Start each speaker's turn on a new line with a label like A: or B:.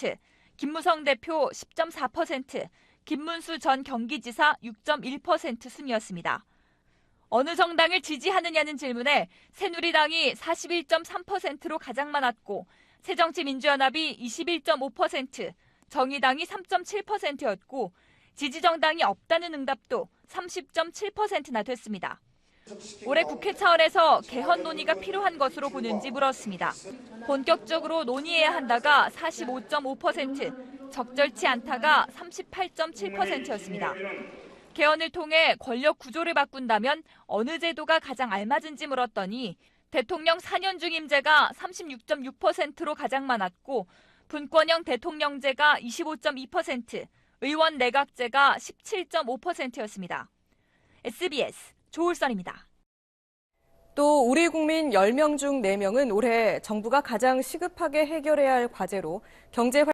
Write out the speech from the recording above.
A: 6.9%, 김무성 대표 10.4%, 김문수 전 경기지사 6.1% 순이었습니다. 어느 정당을 지지하느냐는 질문에 새누리당이 41.3%로 가장 많았고 새정치민주연합이 21.5%, 정의당이 3.7%였고 지지정당이 없다는 응답도 30.7%나 됐습니다. 올해 국회 차원에서 개헌 논의가 필요한 것으로 보는지 물었습니다. 본격적으로 논의해야 한다가 45.5%, 적절치 않다가 38.7%였습니다. 개헌을 통해 권력 구조를 바꾼다면 어느 제도가 가장 알맞은지 물었더니 대통령 4년 중임제가 36.6%로 가장 많았고 분권형 대통령제가 25.2%, 의원 내각제가 17.5%였습니다. SBS 조울선입니다.
B: 또 우리 국민 10명 중 4명은 올해 정부가 가장 시급하게 해결해야 할 과제로 경제